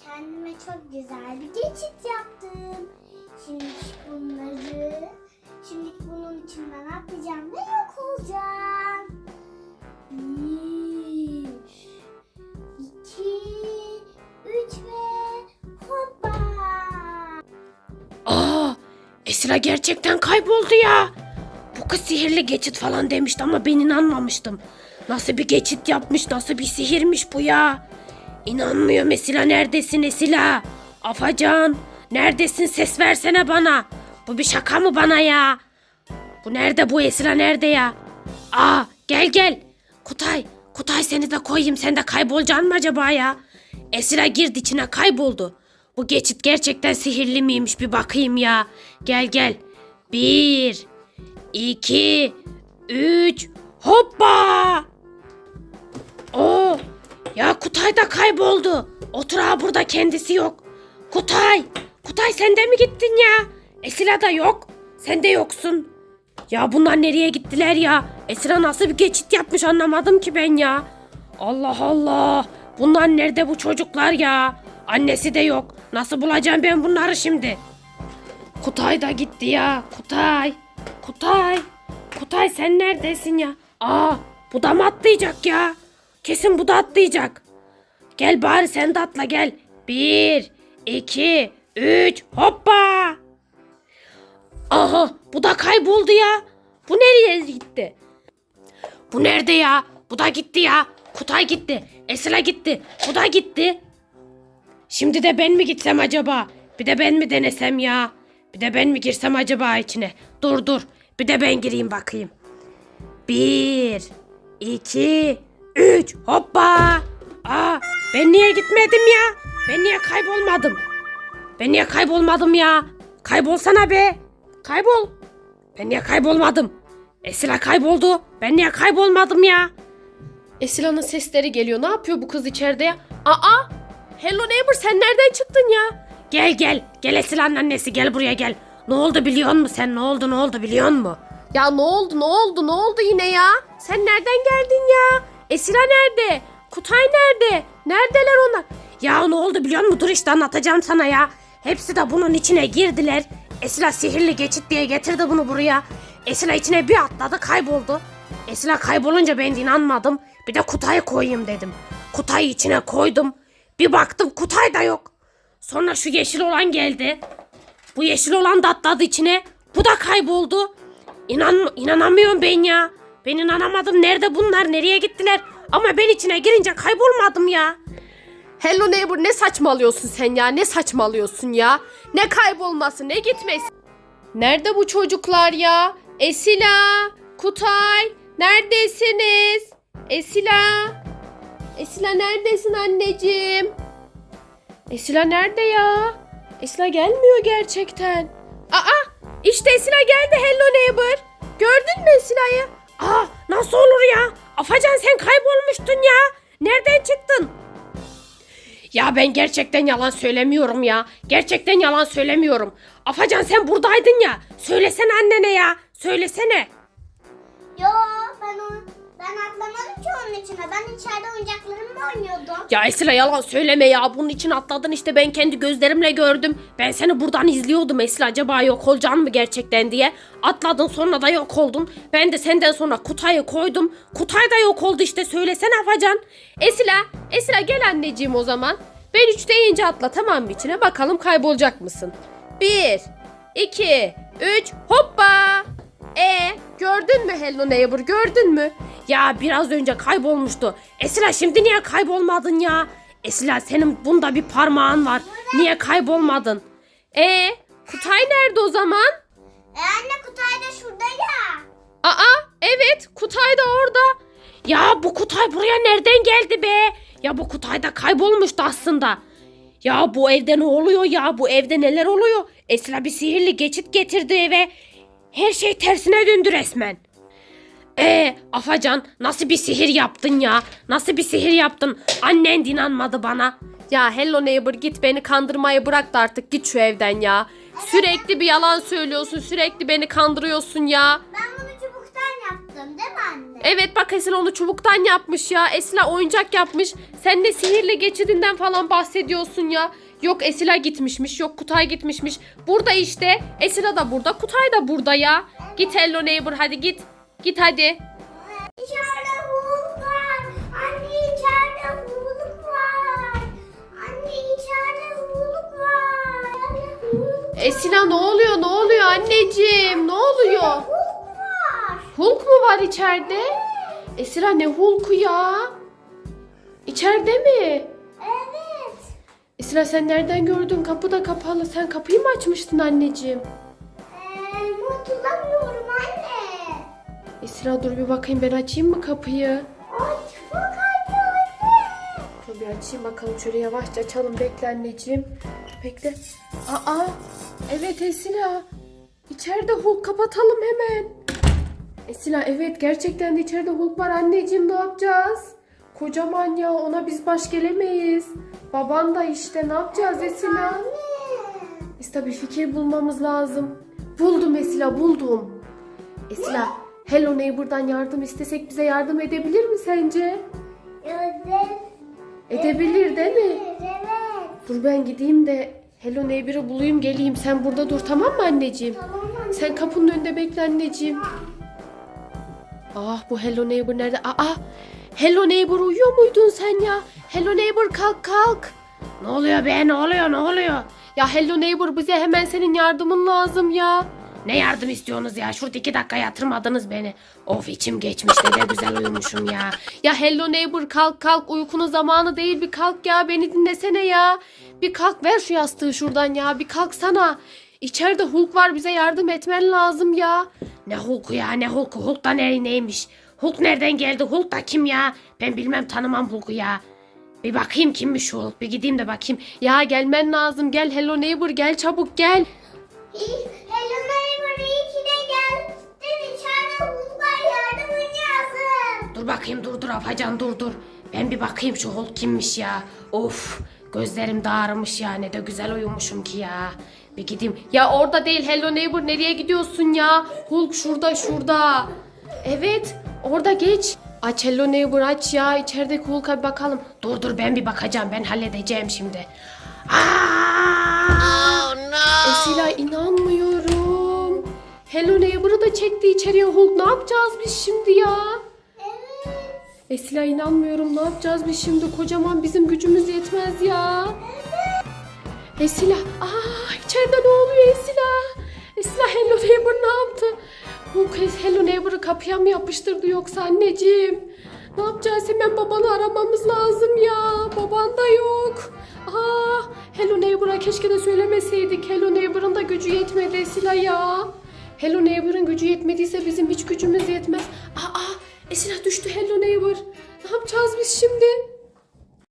kendime çok güzel bir geçit yaptım. Şimdi bunları, şimdi bunun içinden atlayacağım ve yok olacağım. Bir, iki, üç ve hoppa. Aa, Esra gerçekten kayboldu ya. Bu kız sihirli geçit falan demişti ama ben inanmamıştım. Nasıl bir geçit yapmış, nasıl bir sihirmiş bu ya. İnanmıyorum Esila neredesin Esila? Afacan neredesin ses versene bana. Bu bir şaka mı bana ya? Bu nerede bu Esila nerede ya? Aa gel gel. Kutay, Kutay seni de koyayım sen de kaybolacaksın mı acaba ya? Esila girdi içine kayboldu. Bu geçit gerçekten sihirli miymiş bir bakayım ya. Gel gel. Bir, iki, üç, hoppa! Oo, ya Kutay da kayboldu. Otur ha burada kendisi yok. Kutay, Kutay sen de mi gittin ya? Esila da yok. Sen de yoksun. Ya bunlar nereye gittiler ya? Esra nasıl bir geçit yapmış anlamadım ki ben ya. Allah Allah. Bunlar nerede bu çocuklar ya? Annesi de yok. Nasıl bulacağım ben bunları şimdi? Kutay da gitti ya. Kutay. Kutay. Kutay sen neredesin ya? Aa bu da mı atlayacak ya? Kesin bu da atlayacak. Gel bari sen de atla gel. Bir, iki, üç, hoppa. Aha bu da kayboldu ya. Bu nereye gitti? Bu nerede ya? Bu da gitti ya. Kutay gitti. Esra gitti. Bu da gitti. Şimdi de ben mi gitsem acaba? Bir de ben mi denesem ya? Bir de ben mi girsem acaba içine? Dur dur. Bir de ben gireyim bakayım. Bir, iki, üç. Hoppa. Aa, ben niye gitmedim ya? Ben niye kaybolmadım? Ben niye kaybolmadım ya? Kaybolsana be. Kaybol. Ben niye kaybolmadım? Esila kayboldu. Ben niye kaybolmadım ya? Esila'nın sesleri geliyor. Ne yapıyor bu kız içeride ya? Aa! Hello neighbor sen nereden çıktın ya? Gel gel. Gel Esila'nın annesi gel buraya gel. Ne oldu biliyor musun sen? Ne oldu ne oldu biliyor musun? Ya ne oldu ne oldu ne oldu yine ya? Sen nereden geldin ya? Esila nerede? Kutay nerede? Neredeler onlar? Ya ne oldu biliyor musun? Dur işte anlatacağım sana ya. Hepsi de bunun içine girdiler. Esila sihirli geçit diye getirdi bunu buraya. Esila içine bir atladı kayboldu. Esila kaybolunca ben inanmadım. Bir de Kutay'ı koyayım dedim. Kutay'ı içine koydum. Bir baktım Kutay da yok. Sonra şu yeşil olan geldi. Bu yeşil olan da atladı içine. Bu da kayboldu. İnan, inanamıyorum ben ya. Ben inanamadım. Nerede bunlar? Nereye gittiler? Ama ben içine girince kaybolmadım ya. Hello neighbor ne saçmalıyorsun sen ya? Ne saçmalıyorsun ya? Ne kaybolması ne gitmesi? Nerede bu çocuklar ya? Esila, Kutay, neredesiniz? Esila, Esila neredesin anneciğim? Esila nerede ya? Esila gelmiyor gerçekten. Aa, işte Esila geldi Hello Neighbor. Gördün mü Esila'yı? Aa, nasıl olur ya? Afacan sen kaybolmuştun ya. Nereden çıktın? Ya ben gerçekten yalan söylemiyorum ya. Gerçekten yalan söylemiyorum. Afacan sen buradaydın ya. Söylesene annene ya. Söylesene. Ben atlamadım ki onun içine. Ben içeride oyuncaklarımla oynuyordum. Ya Esra yalan söyleme ya. Bunun için atladın işte ben kendi gözlerimle gördüm. Ben seni buradan izliyordum Esra acaba yok olacaksın mı gerçekten diye. Atladın sonra da yok oldun. Ben de senden sonra Kutay'ı koydum. Kutay da yok oldu işte söylesene Afacan. Esra, Esra gel anneciğim o zaman. Ben üç deyince atla tamam mı içine bakalım kaybolacak mısın? Bir, iki, üç, hoppa. E gördün mü Hello Neighbor gördün mü? Ya biraz önce kaybolmuştu. Esra şimdi niye kaybolmadın ya? Esra senin bunda bir parmağın var. Niye kaybolmadın? E Kutay nerede o zaman? E anne Kutay da şurada ya. Aa evet Kutay da orada. Ya bu Kutay buraya nereden geldi be? Ya bu Kutay da kaybolmuştu aslında. Ya bu evde ne oluyor ya? Bu evde neler oluyor? Esra bir sihirli geçit getirdi eve. Her şey tersine döndü resmen. Ee, Afacan nasıl bir sihir yaptın ya? Nasıl bir sihir yaptın? Annen inanmadı bana. Ya hello neighbor git beni kandırmayı bırak da artık git şu evden ya. Sürekli bir yalan söylüyorsun, sürekli beni kandırıyorsun ya. Ben bunu çubuktan yaptım. değil mi anne? Evet bak Esila onu çubuktan yapmış ya. Esila oyuncak yapmış. Sen de sihirli geçidinden falan bahsediyorsun ya. Yok Esila gitmişmiş, yok Kutay gitmişmiş. Burada işte. Esila da burada, Kutay da burada ya. Git Hello Neighbor hadi git. Git hadi. İçeride Hulk var. Anne içeride Hulk var. Anne içeride Hulk var. Hulk, Esila ne oluyor ne oluyor anneciğim ne oluyor? Hulk var. Hulk mu var içeride? Esila ne Hulk'u ya? İçeride mi? Evet. Esila sen nereden gördün? Kapı da kapalı. Sen kapıyı mı açmıştın anneciğim? Ee, hatırlamıyorum anne. Esila dur bir bakayım ben açayım mı kapıyı? Aç bak anne. Dur bir açayım bakalım şöyle yavaşça açalım bekle anneciğim. Bekle. Aa evet Esila. İçeride Hulk kapatalım hemen. Esila evet gerçekten de içeride Hulk var anneciğim ne yapacağız? Kocaman ya ona biz baş gelemeyiz. Baban da işte ne yapacağız? Anne. Biz tabii fikir bulmamız lazım. Buldum Esila buldum. Esila Hello Neighbor'dan yardım istesek bize yardım edebilir mi sence? Evet. Edebilir değil mi? Evet. Dur ben gideyim de Hello Neighbor'ı bulayım geleyim. Sen burada dur tamam mı anneciğim? Tamam anne. Sen kapının önünde bekle anneciğim. Ah bu Hello Neighbor nerede? Aa Hello Neighbor uyuyor muydun sen ya? Hello Neighbor kalk kalk. Ne oluyor be ne oluyor ne oluyor? Ya Hello Neighbor bize hemen senin yardımın lazım ya. Ne yardım istiyorsunuz ya? Şurada iki dakika yatırmadınız beni. Of içim geçmiş de ne güzel uyumuşum ya. Ya Hello Neighbor kalk kalk uykunun zamanı değil bir kalk ya beni dinlesene ya. Bir kalk ver şu yastığı şuradan ya bir kalksana. İçeride Hulk var bize yardım etmen lazım ya. Ne Hulk'u ya ne Hulk'u Hulk da ne, neymiş? Hulk nereden geldi? Hulk da kim ya? Ben bilmem tanımam Hulk'u ya. Bir bakayım kimmiş Hulk bir gideyim de bakayım. Ya gelmen lazım gel Hello Neighbor gel çabuk gel. Hello neighbor Dur bakayım dur dur Afacan dur dur. Ben bir bakayım şu Hulk kimmiş ya. Of gözlerim dağarmış ya ne de güzel uyumuşum ki ya. Bir gideyim. Ya orada değil Hello Neighbor nereye gidiyorsun ya? Hulk şurada şurada. Evet orada geç. Aç Hello Neighbor aç ya içerideki Hulk'a bir bakalım. Dur dur ben bir bakacağım ben halledeceğim şimdi. Aa! Esila inanmıyorum. Hello Neighbor'ı da çekti içeriye Hulk. Ne yapacağız biz şimdi ya? Esila inanmıyorum. Ne yapacağız biz şimdi? Kocaman bizim gücümüz yetmez ya. Esila. Aa içeride ne oluyor Esila? Esila Hello Neighbor ne yaptı? Hulk Hello Neighbor'ı kapıya mı yapıştırdı yoksa anneciğim? Ne yapacağız? Hemen babanı aramamız lazım ya. Baban da yok. Aa, Hello Neighbor'a keşke de söylemeseydik. Hello Neighbor'ın da gücü yetmedi Esila ya. Hello Neighbor'ın gücü yetmediyse bizim hiç gücümüz yetmez. Aa, Esila düştü Hello Neighbor. Ne yapacağız biz şimdi?